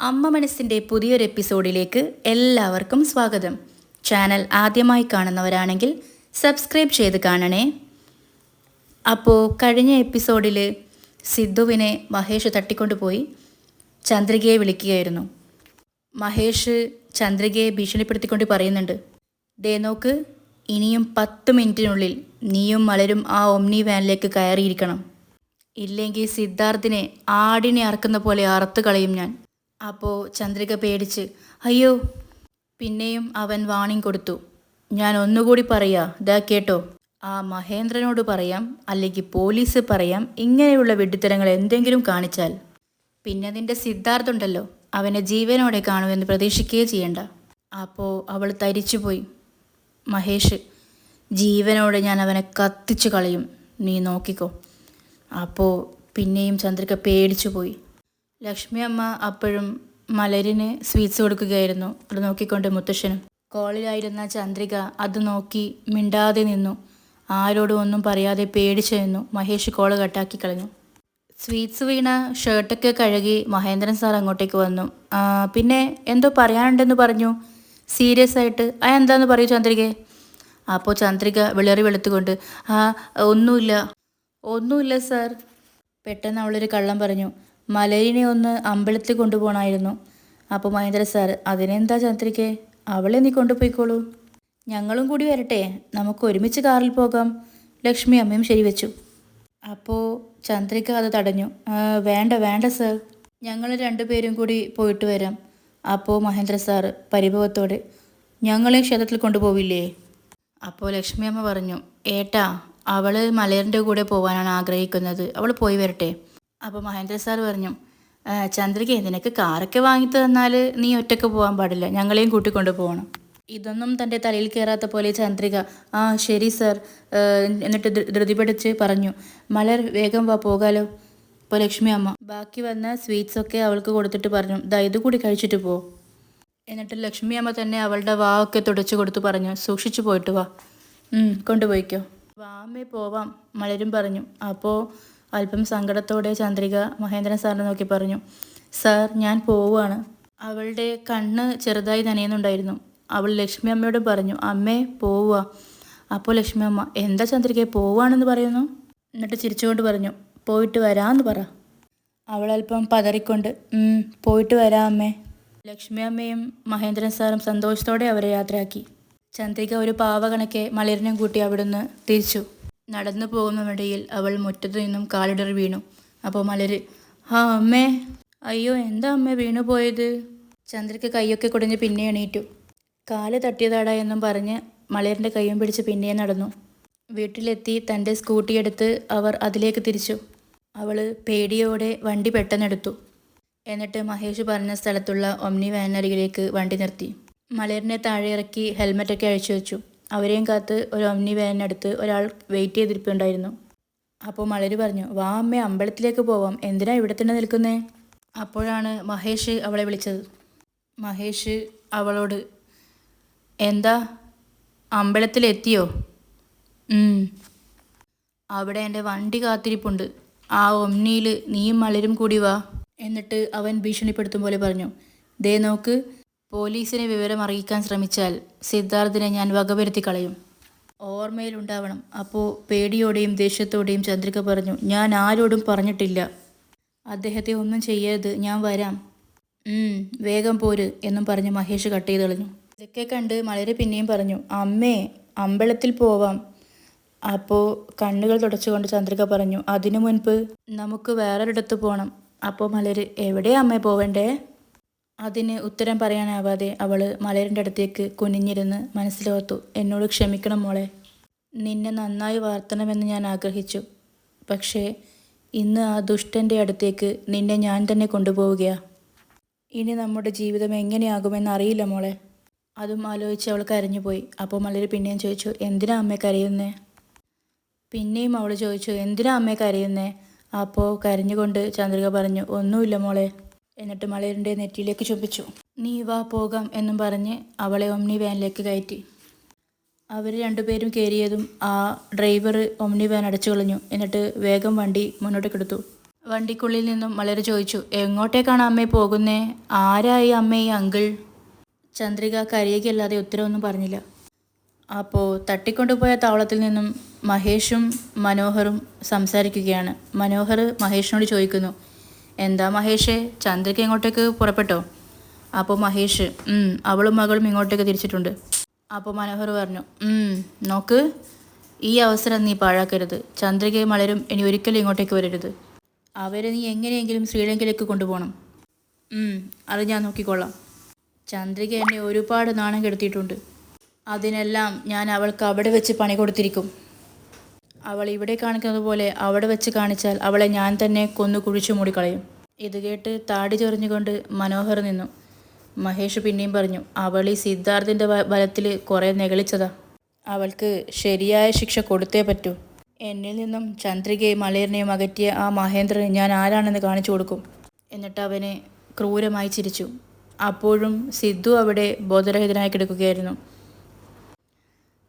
അമ്മ മനസ്സിന്റെ പുതിയൊരു എപ്പിസോഡിലേക്ക് എല്ലാവർക്കും സ്വാഗതം. ചാനൽ ആദ്യമായി കാണുന്നവരാണെങ്കിൽ സബ്സ്ക്രൈബ് ചെയ്ത് കാണണേ. അപ്പോൾ കഴിഞ്ഞ എപ്പിസോഡിൽ സിദ്ധുവിനെ മഹേഷ് തട്ടിക്കൊണ്ടുപോയി ചന്ദ്രികയെ വിളിക്കുകയായിരുന്നു. മഹേഷ് ചന്ദ്രികയെ ഭീഷണിപ്പെടുത്തിക്കൊണ്ട് പറയുന്നുണ്ട്. ദേ നോക്ക് ഇനിയും പത്ത് മിനിറ്റിനുള്ളിൽ നീയും മലരും ആ ഒമ്നി വാനിലേക്ക് കയറിയിരിക്കണം. ഇല്ലെങ്കിൽ സിദ്ധാർത്ഥിനെ ആടിനെ അറക്കുന്ന പോലെ അറുത്ത് കളയും ഞാൻ. അപ്പോൾ ചന്ദ്രിക പേടിച്ച് അയ്യോ പിന്നെയും അവൻ വാണിംഗ് കൊടുത്തു. ഞാൻ ഒന്നുകൂടി പറയാ ദാ കേട്ടോ. ആ മഹേന്ദ്രനോട് പറയാം അല്ലെങ്കിൽ പോലീസ് പറയാം ഇങ്ങനെയുള്ള വെഡിത്തരങ്ങൾ എന്തെങ്കിലും കാണിച്ചാൽ. പിന്നെ നിന്റെ സിദ്ധാർത്ഥുണ്ടല്ലോ അവനെ ജീവനോടെ കാണുമെന്ന് പ്രതീക്ഷിക്കുകയേ ചെയ്യണ്ട. അപ്പോൾ അവൾ തരിച്ചുപോയി. മഹേഷ് ജീവനോടെ ഞാൻ അവനെ കത്തിച്ചു കളയും. നീ നോക്കിക്കോ. അപ്പോൾ പിന്നെയും ചന്ദ്രിക പേടിച്ചു പോയി ലക്ഷ്മി അമ്മ അപ്പോഴും മലരിന് സ്വീറ്റ്സ് കൊടുക്കുകയായിരുന്നു. അത് നോക്കിക്കൊണ്ട് മുത്തശ്ശനും. കോളിലായിരുന്ന ചന്ദ്രിക അത് നോക്കി മിണ്ടാതെ നിന്നു. ആരോടും ഒന്നും പറയാതെ പേടിച്ചു നിന്നു. മഹേഷ് കോൾ കട്ടാക്കി കളഞ്ഞു. സ്വീറ്റ്സ് വീണ ഷർട്ടൊക്കെ കഴുകി മഹേന്ദ്രൻ സാർ അങ്ങോട്ടേക്ക് വന്നു. പിന്നെ എന്തോ പറയാനുണ്ടെന്ന് പറഞ്ഞു. സീരിയസ് ആയിട്ട് ആ എന്താന്ന് പറയൂ ചന്ദ്രികയെ? അപ്പോൾ ചന്ദ്രിക വിളറി വെളുത്തുകൊണ്ട് ആ ഒന്നുമില്ല. ഒന്നുമില്ല സാർ. പെട്ടെന്ന് അവളൊരു കള്ളം പറഞ്ഞു. മലരിനെ ഒന്ന് അമ്പലത്തിൽ കൊണ്ടുപോകണമായിരുന്നു. അപ്പോൾ മഹേന്ദ്ര സാർ അതിനെന്താ ചന്ദ്രികെ? അവളെ നീ കൊണ്ടുപോയിക്കോളൂ. ഞങ്ങളും കൂടി വരട്ടെ. നമുക്ക് ഒരുമിച്ച് കാറിൽ പോകാം. ലക്ഷ്മി അമ്മയും ശരിവെച്ചു അപ്പോൾ ചന്ദ്രിക അത് തടഞ്ഞു. വേണ്ട വേണ്ട സർ ഞങ്ങൾ രണ്ടുപേരും കൂടി പോയിട്ട് വരാം. അപ്പോൾ മഹേന്ദ്ര സാർ പരിഭവത്തോടെ ഞങ്ങളെ ക്ഷേത്രത്തിൽ കൊണ്ടുപോവില്ലേ? അപ്പോൾ ലക്ഷ്മി അമ്മ പറഞ്ഞു ഏട്ടാ അവൾ മലയറിന്റെ കൂടെ പോകാനാണ് ആഗ്രഹിക്കുന്നത്. അവൾ പോയി വരട്ടെ. അപ്പോൾ മഹേന്ദ്ര സാർ പറഞ്ഞു "ആ, ചന്ദ്രിക നിനക്ക് കാറൊക്കെ വാങ്ങി തന്നാൽ നീ ഒറ്റയ്ക്ക് പോകാൻ പാടില്ല. ഞങ്ങളെയും കൂട്ടിക്കൊണ്ട് പോകണം ഇതൊന്നും തന്റെ തലയിൽ കയറാത്ത പോലെ ചന്ദ്രിക ആ ശരി സർ. എന്നിട്ട് ധൃതിപടിച്ച് ധൃതി പിടിച്ച് പറഞ്ഞു മലർ വേഗം വാ പോകാലോ. ഇപ്പോൾ ലക്ഷ്മി അമ്മ ബാക്കി വന്ന സ്വീറ്റ്സ് ഒക്കെ അവൾക്ക് കൊടുത്തിട്ട് പറഞ്ഞു ദാ ഇത് കൂടി കഴിച്ചിട്ട് പോ. എന്നിട്ട് ലക്ഷ്മി അമ്മ തന്നെ അവളുടെ വാ ഒക്കെ തുടച്ചു കൊടുത്തു പറഞ്ഞു സൂക്ഷിച്ചു പോയിട്ട് വാ. കൊണ്ടുപോയിക്കോ. വാമേ പോവാം മലരും പറഞ്ഞു. അപ്പോൾ അല്പം സങ്കടത്തോടെ ചന്ദ്രിക മഹേന്ദ്രൻ സാറിനെ നോക്കി പറഞ്ഞു സാർ ഞാൻ പോവുകയാണ്. അവളുടെ കണ്ണ് ചെറുതായി നനയുന്നുണ്ടായിരുന്നു. അവൾ ലക്ഷ്മി അമ്മയോട് പറഞ്ഞു അമ്മേ പോവുക. അപ്പോൾ ലക്ഷ്മി അമ്മ എന്താ ചന്ദ്രിക പോവുകയാണെന്ന് പറയുന്നു? എന്നിട്ട് ചിരിച്ചുകൊണ്ട് പറഞ്ഞു പോയിട്ട് വരാമെന്ന് പറ. അവൾ അല്പം പതറിക്കൊണ്ട് പോയിട്ട് വരാം അമ്മേ. ലക്ഷ്മി അമ്മയും മഹേന്ദ്രൻ സാറും സന്തോഷത്തോടെ അവരെ യാത്രയാക്കി. ചന്ദ്രിക ഒരു പാവ കണക്കെ മലരിനും കൂട്ടി അവിടുന്ന് തിരിച്ചു. നടന്നു പോകുന്നതിനിടയിൽ അവൾ മുറ്റത്തു നിന്നും കാലിടറി വീണു. അപ്പോൾ മലര് ആ അമ്മേ. അയ്യോ എന്താ അമ്മ വീണു പോയത്? ചന്ദ്രിക കൈയൊക്കെ കുടഞ്ഞ് പിന്നെ എണീറ്റു. കാൽ തട്ടിയതാടാ എന്നും പറഞ്ഞ് മലയറിന്റെ കൈയും പിടിച്ച് പിന്നെ നടന്നു. വീട്ടിലെത്തി തന്റെ സ്കൂട്ടി എടുത്ത് അവർ അതിലേക്ക് തിരിച്ചു. അവൾ പേടിയോടെ വണ്ടി പെട്ടെന്നെടുത്തു എന്നിട്ട് മഹേഷ് പറഞ്ഞ സ്ഥലത്തുള്ള ഒമ്നി വാനരികിലേക്ക് വണ്ടി നിർത്തി. മലയറിനെ താഴെ ഇറക്കി ഹെൽമെറ്റൊക്കെ അഴിച്ചു വെച്ചു അവരെയും കാത്ത് ഒരു ഒമ്നി വേനടുത്ത് ഒരാൾ വെയിറ്റ് ചെയ്തിരിപ്പുണ്ടായിരുന്നു. അപ്പോൾ മളര് പറഞ്ഞു വാ അമ്മ അമ്പലത്തിലേക്ക് പോവാം. എന്തിനാ ഇവിടെ തന്നെ നിൽക്കുന്നേ? അപ്പോഴാണ് മഹേഷ് അവളെ വിളിച്ചത്. മഹേഷ് അവളോട് എന്താ? അമ്പലത്തിലെത്തിയോ. അവിടെ എന്റെ വണ്ടി കാത്തിരിപ്പുണ്ട്. ആ ഒമ്നിയിൽ നീയും മലരും കൂടി വാ. എന്നിട്ട് അവൻ ഭീഷണിപ്പെടുത്തും പോലെ പറഞ്ഞു ദേ നോക്ക് പോലീസിനെ വിവരം അറിയിക്കാൻ ശ്രമിച്ചാൽ സിദ്ധാർത്ഥിനെ ഞാൻ വകവരുത്തി കളയും. ഓർമ്മയിലുണ്ടാവണം. അപ്പോൾ പേടിയോടെയും ദേഷ്യത്തോടെയും ചന്ദ്രിക പറഞ്ഞു ഞാൻ ആരോടും പറഞ്ഞിട്ടില്ല. അദ്ദേഹത്തെ ഒന്നും ചെയ്യരുത്. ഞാൻ വരാം. വേഗം പോര് എന്നും പറഞ്ഞ് മഹേഷ് കട്ട് ചെയ്ത് കളഞ്ഞു. ഇതൊക്കെ കണ്ട് മലര് പിന്നെയും പറഞ്ഞു അമ്മേ അമ്പലത്തിൽ പോവാം. അപ്പോൾ കണ്ണുകൾ തുടച്ചുകൊണ്ട് ചന്ദ്രിക പറഞ്ഞു അതിനു മുൻപ് നമുക്ക് വേറൊരിടത്ത് പോകണം അപ്പോൾ മലര് എവിടെയാ അമ്മേ പോവണ്ടേ? അതിന് ഉത്തരം പറയാനാവാതെ അവൾ മലരിന്റെ അടുത്തേക്ക് കുനിഞ്ഞിരുന്ന് മനസ്സിലോർത്തു എന്നോട് ക്ഷമിക്കണം മോളെ. നിന്നെ നന്നായി വളർത്തണമെന്ന് ഞാൻ ആഗ്രഹിച്ചു. പക്ഷേ ഇന്ന് ആ ദുഷ്ടന്റെ അടുത്തേക്ക് നിന്നെ ഞാൻ തന്നെ കൊണ്ടുപോവുകയാ. ഇനി നമ്മുടെ ജീവിതം എങ്ങനെയാകുമെന്ന് അറിയില്ല മോളെ. അതും ആലോചിച്ച് അവൾ കരഞ്ഞുപോയി. അപ്പോൾ മലര് പിന്നെയും ചോദിച്ചു എന്തിനാ അമ്മ കരയുന്നേ? പിന്നെയും അവൾ ചോദിച്ചു എന്തിനാ അമ്മ കരയുന്നേ? അപ്പോൾ കരഞ്ഞുകൊണ്ട് ചന്ദ്രിക പറഞ്ഞു ഒന്നുമില്ല മോളെ. എന്നിട്ട് മലയറിന്റെ നെറ്റിയിലേക്ക് ചുംബിച്ചു. നീ വാ പോകാം എന്നും പറഞ്ഞ് അവളെ ഒമ്നി വാനിലേക്ക് കയറ്റി. അവർ രണ്ടുപേരും കയറിയതും ആ ഡ്രൈവർ ഒമ്നി വാൻ അടച്ചു കളഞ്ഞു. എന്നിട്ട് വേഗം വണ്ടി മുന്നോട്ട് കെടുത്തു. വണ്ടിക്കുള്ളിൽ നിന്നും വളരെ ചോദിച്ചു എങ്ങോട്ടേക്കാണ് അമ്മേ പോകുന്നേ? ആരായി അമ്മേ ഈ അങ്കിൾ? ചന്ദ്രിക കരയുകയല്ലാതെ ഉത്തരവൊന്നും പറഞ്ഞില്ല. അപ്പോൾ തട്ടിക്കൊണ്ടുപോയ താവളത്തിൽ നിന്നും മഹേഷും മനോഹറും സംസാരിക്കുകയാണ്. മനോഹർ മഹേഷിനോട് ചോദിക്കുന്നു എന്താ മഹേഷേ? ചന്ദ്രയ്ക്ക് ഇങ്ങോട്ടേക്ക് പുറപ്പെട്ടോ? അപ്പോൾ മഹേഷ് "ഉം, അവളും മകളും ഇങ്ങോട്ടേക്ക് തിരിച്ചിട്ടുണ്ട്. അപ്പോൾ മനോഹർ പറഞ്ഞു "ഉം, നോക്ക് ഈ അവസരം നീ പാഴാക്കരുത്. ചന്ദ്രികയും മലരും ഇനി ഒരിക്കലും ഇങ്ങോട്ടേക്ക് വരരുത്. അവരെ നീ എങ്ങനെയെങ്കിലും ശ്രീലങ്കയിലേക്ക് കൊണ്ടുപോകണം. "ഉം, അത് ഞാൻ നോക്കിക്കൊള്ളാം. ചന്ദ്രിക എന്നെ ഒരുപാട് നാണം കെടുത്തിയിട്ടുണ്ട്. അതിനെല്ലാം ഞാൻ അവൾക്ക് അവിടെ വെച്ച് പണി കൊടുത്തിരിക്കും. അവൾ ഇവിടെ കാണിക്കുന്നത് പോലെ അവിടെ വെച്ച് കാണിച്ചാൽ അവളെ ഞാൻ തന്നെ കൊന്നു കുഴിച്ചു മൂടിക്കളയും. ഇത് കേട്ട് താടി ചൊറിഞ്ഞുകൊണ്ട് മനോഹർ നിന്നു. മഹേഷ് പിന്നെയും പറഞ്ഞു അവൾ ഈ സിദ്ധാർത്ഥിന്റെ ബലത്തിൽ കുറേ നെകളിച്ചതാ. അവൾക്ക് ശരിയായ ശിക്ഷ കൊടുത്തേ പറ്റൂ. എന്നിൽ നിന്നും ചന്ദ്രികയും മലയറിനെയും അകറ്റിയ ആ മഹേന്ദ്രനെ ഞാൻ ആരാണെന്ന് കാണിച്ചു കൊടുക്കും. എന്നിട്ട് അവനെ ക്രൂരമായി ചിരിച്ചു. അപ്പോഴും സിദ്ധു അവിടെ ബോധരഹിതനായി കിടക്കുകയായിരുന്നു.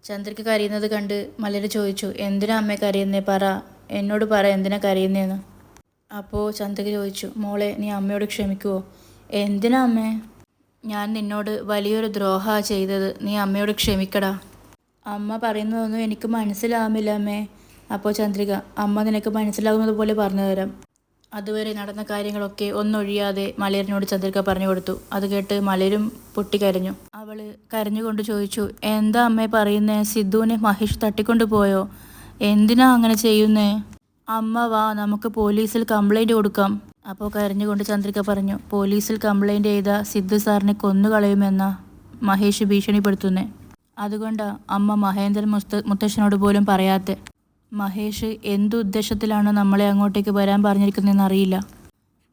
ചന്ദ്രിക കരയുന്നത് കണ്ട് മലര് ചോദിച്ചു എന്തിനാ അമ്മ കരയുന്നേ? പറ. എന്നോട് പറ എന്തിനാ കരയുന്നേന്ന്. അപ്പോൾ ചന്ദ്രിക ചോദിച്ചു മോളെ നീ അമ്മയോട് ക്ഷമിക്കുവോ? എന്തിനാ അമ്മേ? ഞാൻ നിന്നോട് വലിയൊരു ദ്രോഹ ചെയ്തത്. നീ അമ്മയോട് ക്ഷമിക്കടാ. അമ്മ പറയുന്നതൊന്നും എനിക്ക് മനസ്സിലാവുന്നില്ല അമ്മേ. അപ്പോൾ ചന്ദ്രിക അമ്മ നിനക്ക് മനസ്സിലാകുന്നത് പോലെ പറഞ്ഞു തരാം. അതുവരെ നടന്ന കാര്യങ്ങളൊക്കെ ഒന്നൊഴിയാതെ മലയറിനോട് ചന്ദ്രിക പറഞ്ഞു കൊടുത്തു. അത് കേട്ട് മലരും പൊട്ടിക്കരഞ്ഞു. അവൾ കരഞ്ഞുകൊണ്ട് ചോദിച്ചു എന്താ അമ്മേ പറയുന്നേ? സിദ്ധുവിനെ മഹേഷ് തട്ടിക്കൊണ്ടു പോയോ? എന്തിനാ അങ്ങനെ ചെയ്യുന്നേ? അമ്മ വാ നമുക്ക് പോലീസിൽ കംപ്ലൈന്റ് കൊടുക്കാം. അപ്പോൾ കരഞ്ഞുകൊണ്ട് ചന്ദ്രിക പറഞ്ഞു പോലീസിൽ കംപ്ലൈന്റ് ചെയ്ത സിദ്ധു സാറിനെ കൊന്നുകളയുമെന്ന മഹേഷ് ഭീഷണിപ്പെടുത്തുന്നേ. അതുകൊണ്ടാ അമ്മ മഹേന്ദ്രൻ മുസ്ത മുത്തശ്ശനോട് പോലും പറയാത്തെ. മഹേഷ് എന്തുദ്ദേശത്തിലാണ് നമ്മളെ അങ്ങോട്ടേക്ക് വരാൻ പറഞ്ഞിരിക്കുന്നതെന്ന് അറിയില്ല.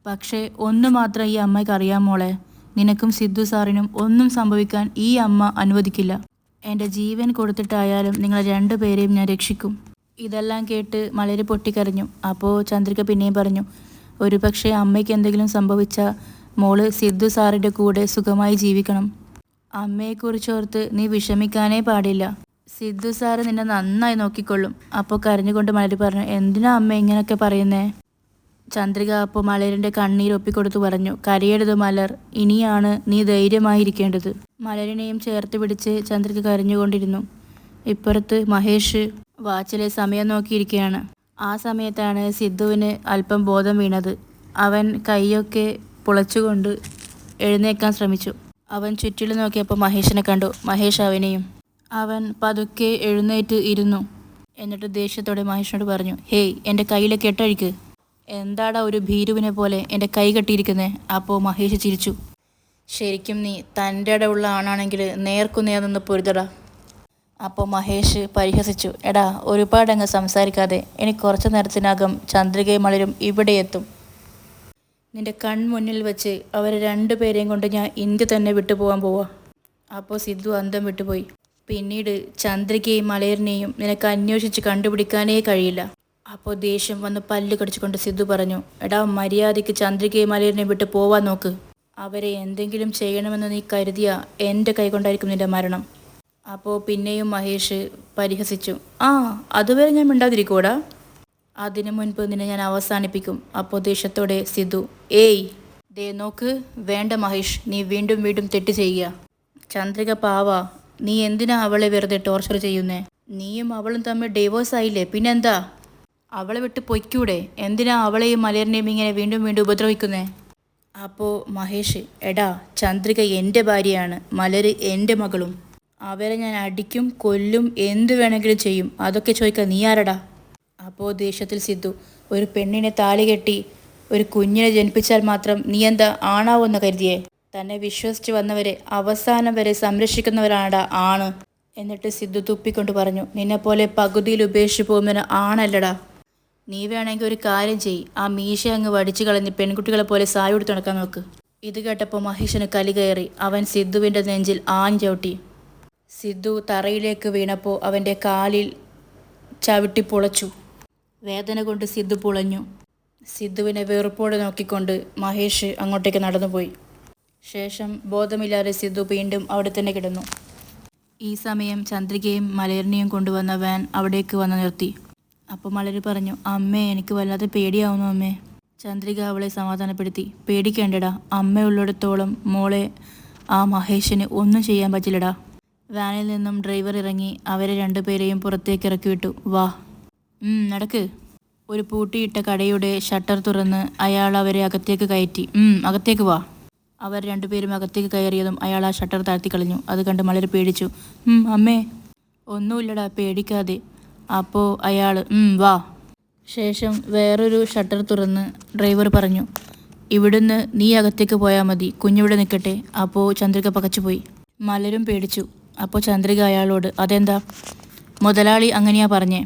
പക്ഷേ ഒന്ന് മാത്രം ഈ അമ്മയ്ക്ക് അറിയാം മോളെ. നിനക്കും സിദ്ധു സാറിനും ഒന്നും സംഭവിക്കാൻ ഈ അമ്മ അനുവദിക്കില്ല. എന്റെ ജീവൻ കൊടുത്തിട്ടായാലും നിങ്ങളെ രണ്ടുപേരെയും ഞാൻ രക്ഷിക്കും. ഇതെല്ലാം കേട്ട് മലര് പൊട്ടിക്കരഞ്ഞു. അപ്പോൾ ചന്ദ്രിക പിന്നെയും പറഞ്ഞു ഒരു പക്ഷേ അമ്മയ്ക്ക് എന്തെങ്കിലും സംഭവിച്ച മോൾ സിദ്ധു സാറിന്റെ കൂടെ സുഖമായി ജീവിക്കണം. അമ്മയെക്കുറിച്ചോർത്ത് നീ വിഷമിക്കാനേ പാടില്ല. സിദ്ധു സാറ് നിന്നെ നന്നായി നോക്കിക്കൊള്ളും. അപ്പോൾ കരഞ്ഞുകൊണ്ട് മലര് പറഞ്ഞു എന്തിനാ അമ്മ ഇങ്ങനെയൊക്കെ പറയുന്നേ? ചന്ദ്രിക അപ്പോൾ കണ്ണീർ ഒപ്പിക്കൊടുത്തു പറഞ്ഞു കരയരുത് മലർ ഇനിയാണ് നീ ധൈര്യമായിരിക്കേണ്ടത്. മലരിനെയും ചേർത്ത് പിടിച്ച് ചന്ദ്രിക കരഞ്ഞുകൊണ്ടിരുന്നു. ഇപ്പുറത്ത് മഹേഷ് വാച്ചിലെ സമയം നോക്കിയിരിക്കുകയാണ്. ആ സമയത്താണ് സിദ്ധുവിന് അല്പം ബോധം വീണത്. അവൻ കൈയൊക്കെ പുളച്ചുകൊണ്ട് എഴുന്നേക്കാൻ ശ്രമിച്ചു. അവൻ ചുറ്റിലും നോക്കിയപ്പോൾ മഹേഷിനെ കണ്ടു. മഹേഷ് അവനെയും. അവൻ പതുക്കെ എഴുന്നേറ്റ് ഇരുന്നു. എന്നിട്ട് ദേഷ്യത്തോടെ മഹേഷിനോട് പറഞ്ഞു ഹേയ് എന്റെ കയ്യിലെ കെട്ടഴിക്ക്. എന്താടാ ഒരു ഭീരുവിനെ പോലെ എന്റെ കൈ കെട്ടിയിരിക്കുന്നേ? അപ്പോൾ മഹേഷ് ചിരിച്ചു. ശരിക്കും നീ തന്റെ ഇടമുള്ള ആണാണെങ്കിൽ നേർക്കു നേർ നിന്ന് പൊരുതടാ. അപ്പോൾ മഹേഷ് പരിഹസിച്ചു. എടാ ഒരുപാടങ്ങ് സംസാരിക്കാതെ ഇനി കുറച്ച് നേരത്തിനകം ചന്ദ്രികയും മലരും ഇവിടെ എത്തും. നിന്റെ കൺമുന്നിൽ വെച്ച് അവരെ രണ്ടുപേരെയും കൊണ്ട് ഞാൻ ഇന്ത്യ തന്നെ വിട്ടുപോകാൻ പോവാ. അപ്പോൾ സിദ്ധു അന്തം വിട്ടുപോയി. പിന്നീട് ചന്ദ്രികയും മലയറിനെയും നിനക്ക് അന്വേഷിച്ച് കണ്ടുപിടിക്കാനേ കഴിയില്ല. അപ്പോൾ ദേഷ്യം വന്ന് പല്ല് കടിച്ചുകൊണ്ട് സിദ്ധു പറഞ്ഞു എടാ മര്യാദയ്ക്ക് ചന്ദ്രികയെ മലയനെ വിട്ട് പോവാൻ നോക്ക്. അവരെ എന്തെങ്കിലും ചെയ്യണമെന്ന് നീ കരുതിയ എന്റെ കൈകൊണ്ടായിരിക്കും നിന്റെ മരണം. അപ്പോൾ പിന്നെയും മഹേഷ് പരിഹസിച്ചു ആ അതുവരെ ഞാൻ മിണ്ടാതിരിക്കൂടാ അതിനു മുൻപ് നിന്നെ ഞാൻ അവസാനിപ്പിക്കും അപ്പോൾ ദേഷ്യത്തോടെ സിദ്ധു ഏയ് ദേ നോക്ക് വേണ്ട മഹേഷ് നീ വീണ്ടും വീണ്ടും തെറ്റ് ചെയ്യുക. ചന്ദ്രിക പാവ നീ എന്തിനാ അവളെ വെറുതെ ടോർച്ചർ ചെയ്യുന്നേ? നീയും അവളും തമ്മിൽ ഡിവോഴ്സ് ആയില്ലേ പിന്നെന്താ? അവളെ വിട്ട് പൊയ്ക്കൂടെ? എന്തിനാ അവളെയും മലയറിനെയും ഇങ്ങനെ വീണ്ടും വീണ്ടും ഉപദ്രവിക്കുന്നേ? അപ്പോ മഹേഷ് എടാ ചന്ദ്രിക എന്റെ ഭാര്യയാണ്. മലര് എന്റെ മകളും. അവരെ ഞാൻ അടിക്കും കൊല്ലും എന്തു വേണമെങ്കിലും ചെയ്യും. അതൊക്കെ ചോദിക്കാൻ നീ ആരടാ? അപ്പോൾ ദേഷ്യത്തിൽ സിദ്ധു ഒരു പെണ്ണിനെ താലി കെട്ടി ഒരു കുഞ്ഞിനെ ജനിപ്പിച്ചാൽ മാത്രം നീ എന്താ ആണാവെന്ന് കരുതിയേ? തന്നെ വിശ്വസിച്ച് വന്നവരെ അവസാനം വരെ സംരക്ഷിക്കുന്നവരാണടാ ആണ്. എന്നിട്ട് സിദ്ധു തുപ്പിക്കൊണ്ട് പറഞ്ഞു നിന്നെപ്പോലെ പകുതിയിൽ ഉപേക്ഷിച്ചു പോകുന്നതിന് ആണല്ലടാ. നീ വേണമെങ്കിൽ ഒരു കാര്യം ചെയ്. ആ മീശ അങ്ങ് വടിച്ചു കളഞ്ഞ് പെൺകുട്ടികളെ പോലെ സായ എടുത്ത് നടക്കാൻ നോക്ക്. ഇത് കേട്ടപ്പോൾ മഹേഷന് കലി കയറി. അവൻ സിദ്ധുവിന്റെ നെഞ്ചിൽ ആഞ്ഞ് ചവിട്ടി. സിദ്ധു തറയിലേക്ക് വീണപ്പോൾ അവന്റെ കാലിൽ ചവിട്ടി പൊളച്ചു. വേദന കൊണ്ട് സിദ്ധു പുളഞ്ഞു. സിദ്ധുവിനെ വെറുപ്പോടെ നോക്കിക്കൊണ്ട് മഹേഷ് അങ്ങോട്ടേക്ക് നടന്നുപോയി. ശേഷം ബോധമില്ലാതെ സിദ്ധു വീണ്ടും അവിടെ തന്നെ കിടന്നു. ഈ സമയം ചന്ദ്രികയും മലയറിനെയും കൊണ്ടുവന്ന വാൻ അവിടേക്ക് വന്ന് നിർത്തി. അപ്പോൾ മലര് പറഞ്ഞു അമ്മേ എനിക്ക് വല്ലാതെ പേടിയാവുന്നു അമ്മേ. ചന്ദ്രിക അവളെ സമാധാനപ്പെടുത്തി പേടിക്കേണ്ടടാ അമ്മയുള്ളിടത്തോളം മോളെ ആ മഹേഷിന് ഒന്നും ചെയ്യാൻ പറ്റില്ലടാ. വാനിൽ നിന്നും ഡ്രൈവർ ഇറങ്ങി അവരെ രണ്ടുപേരെയും പുറത്തേക്ക് ഇറക്കി വിട്ടു വാ നടക്ക്. ഒരു പൂട്ടിയിട്ട കടയുടെ ഷട്ടർ തുറന്ന് അയാൾ അവരെ അകത്തേക്ക് കയറ്റി. അകത്തേക്ക് വാ. അവർ രണ്ടുപേരും അകത്തേക്ക് കയറിയതും അയാൾ ആ ഷട്ടർ താഴ്ത്തി കളഞ്ഞു. അത് കണ്ട് വളരെ പേടിച്ചു. അമ്മേ. ഒന്നുമില്ലടാ പേടിക്കാതെ. അപ്പോൾ അയാൾ വാ. ശേഷം വേറൊരു ഷട്ടർ തുറന്ന് ഡ്രൈവർ പറഞ്ഞു ഇവിടുന്ന് നീ അകത്തേക്ക് പോയാൽ മതി കുഞ്ഞിവിടെ നിൽക്കട്ടെ അപ്പോൾ ചന്ദ്രിക പകച്ചുപോയി മലരും പേടിച്ചു. അപ്പോൾ ചന്ദ്രിക അയാളോട് അതെന്താ? മുതലാളി അങ്ങനെയാ പറഞ്ഞേ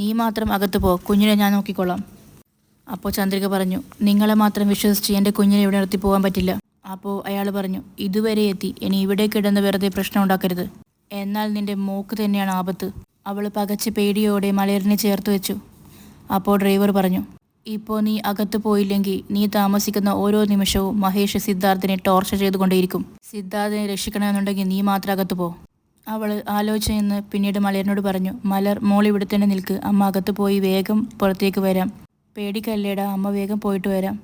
നീ മാത്രം അകത്ത് പോ കുഞ്ഞിനെ ഞാൻ നോക്കിക്കൊള്ളാം അപ്പോൾ ചന്ദ്രിക പറഞ്ഞു നിങ്ങളെ മാത്രം വിശ്വസിച്ച് എന്റെ കുഞ്ഞിനെ ഇവിടെ നിർത്തി പോകാൻ പറ്റില്ല. അപ്പോൾ അയാൾ പറഞ്ഞു ഇതുവരെ എത്തി ഇനി ഇവിടെ കിടന്ന് വെറുതെ പ്രശ്നം ഉണ്ടാക്കരുത്. എന്നാൽ നിന്റെ മോക്ക് തന്നെയാണ് ആപത്ത്. അവൾ പകച്ച് പേടിയോടെ മലയറിനെ ചേർത്ത് വെച്ചു. അപ്പോൾ ഡ്രൈവർ പറഞ്ഞു ഇപ്പോൾ നീ അകത്ത് പോയില്ലെങ്കിൽ നീ താമസിക്കുന്ന ഓരോ നിമിഷവും മഹേഷ് സിദ്ധാർത്ഥിനെ ടോർച്ചർ ചെയ്തുകൊണ്ടേയിരിക്കും. സിദ്ധാർത്ഥിനെ രക്ഷിക്കണമെന്നുണ്ടെങ്കിൽ നീ മാത്രം അകത്ത് പോ. അവൾ ആലോചിച്ചെന്ന് പിന്നീട് മലയറിനോട് പറഞ്ഞു മലർ മോൾ ഇവിടെ തന്നെ നിൽക്ക്. അമ്മ അകത്ത് പോയി വേഗം പുറത്തേക്ക് വരാം. പേടിക്കല്ലേടാ അമ്മ വേഗം പോയിട്ട് വരാം.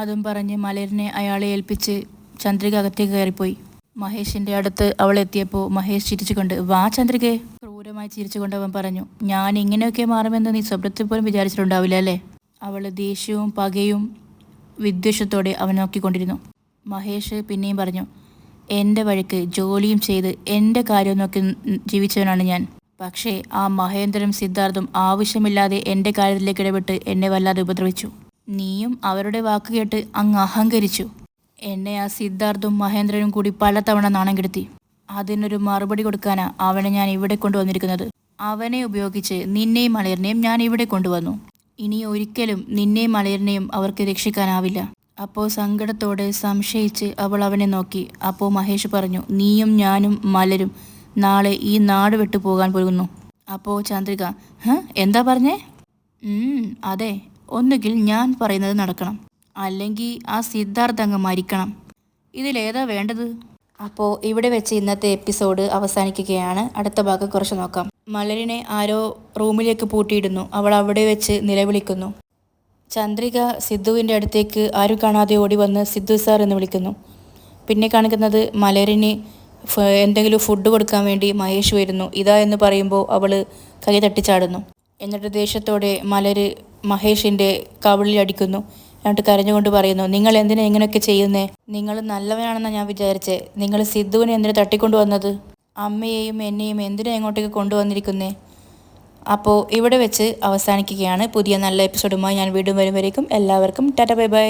അതും പറഞ്ഞ് മലരിനെ അയാളെ ഏൽപ്പിച്ച് ചന്ദ്രിക അകത്തേക്ക് കയറിപ്പോയി. മഹേഷിന്റെ അടുത്ത് അവൾ എത്തിയപ്പോൾ മഹേഷ് ചിരിച്ചുകൊണ്ട് വാ ചന്ദ്രികെ ക്രൂരമായി ചിരിച്ചുകൊണ്ട് അവൻ പറഞ്ഞു ഞാൻ ഇങ്ങനെയൊക്കെ മാറുമെന്ന് നീ സ്വപ്നത്തിൽ പോലും വിചാരിച്ചിട്ടുണ്ടാവില്ല അല്ലേ? അവൾ ദേഷ്യവും പകയും വിദ്വേഷത്തോടെ അവൻ നോക്കിക്കൊണ്ടിരുന്നു. മഹേഷ് പിന്നെയും പറഞ്ഞു എന്റെ വഴിക്ക് ജോലിയും ചെയ്ത് എന്റെ കാര്യം നോക്കി ജീവിച്ചവനാണ് ഞാൻ. പക്ഷേ ആ മഹേന്ദ്രനും സിദ്ധാർത്ഥും ആവശ്യമില്ലാതെ എന്റെ കാര്യത്തിലേക്ക് ഇടപെട്ട് എന്നെ വല്ലാതെ ഉപദ്രവിച്ചു. നീയും അവരുടെ വാക്ക് കേട്ട് അങ്ങ് അഹങ്കരിച്ചു. എന്നെ ആ സിദ്ധാർത്ഥും മഹേന്ദ്രനും കൂടി പലതവണ നാണം കെടുത്തി. അതിനൊരു മറുപടി കൊടുക്കാനാ അവനെ ഞാൻ ഇവിടെ കൊണ്ടുവന്നിരിക്കുന്നത്. അവനെ ഉപയോഗിച്ച് നിന്നെയും മലയറിനെയും ഞാൻ ഇവിടെ കൊണ്ടുവന്നു. ഇനി ഒരിക്കലും നിന്നെയും മലയറിനെയും അവർക്ക് രക്ഷിക്കാനാവില്ല. അപ്പോൾ സങ്കടത്തോടെ സംശയിച്ച് അവൾ അവനെ നോക്കി. അപ്പോൾ മഹേഷ് പറഞ്ഞു നീയും ഞാനും മലരും നാളെ ഈ നാട് വിട്ടു പോകാൻ പോകുന്നു. അപ്പോൾ ചന്ദ്രിക എന്താ പറഞ്ഞേ? അതെ ഒന്നുകിൽ ഞാൻ പറയുന്നത് നടക്കണം. അല്ലെങ്കിൽ ആ സിദ്ധാർത്ഥ അങ്ങ് മരിക്കണം ഇതിലേതാ വേണ്ടത്? അപ്പോൾ ഇവിടെ വെച്ച് ഇന്നത്തെ എപ്പിസോഡ് അവസാനിക്കുകയാണ്. അടുത്ത ഭാഗം കുറച്ച് നോക്കാം. മലരിനെ ആരോ റൂമിലേക്ക് പൂട്ടിയിടുന്നു. അവൾ അവിടെ വെച്ച് നിലവിളിക്കുന്നു. ചന്ദ്രിക സിദ്ധുവിന്റെ അടുത്തേക്ക് ആരും കാണാതെ ഓടി വന്ന് സിദ്ധു സാർ എന്ന് വിളിക്കുന്നു. പിന്നെ കാണിക്കുന്നത് മലരിന് എന്തെങ്കിലും ഫുഡ് കൊടുക്കാൻ വേണ്ടി മഹേഷ് വരുന്നു. ഇതാ എന്ന് പറയുമ്പോൾ അവൾ കൈ തട്ടിച്ചാടുന്നു. എന്നിട്ട് ദേഷ്യത്തോടെ മലര് മഹേഷിന്റെ കവിളിൽ അടിക്കുന്നു. എന്നിട്ട് കരഞ്ഞുകൊണ്ട് പറയുന്നു നിങ്ങൾ എന്തിനാ ഇങ്ങനെയൊക്കെ ചെയ്യുന്നേ? നിങ്ങൾ നല്ലവനാണെന്നാണ് ഞാൻ വിചാരിച്ചേ. നിങ്ങൾ സിദ്ധുവിനെ എന്തിനാ തട്ടിക്കൊണ്ടു വന്നത് അമ്മയെയും എന്നെയും എന്തിനാ ഇങ്ങോട്ടേക്ക് കൊണ്ടുവന്നിരിക്കുന്നേ? അപ്പോൾ ഇവിടെ വെച്ച് അവസാനിക്കുകയാണ് പുതിയ നല്ല എപ്പിസോഡുമായി ഞാൻ വീണ്ടും വരുമ്പോഴേക്കും എല്ലാവർക്കും ടാറ്റ ബൈ ബൈ.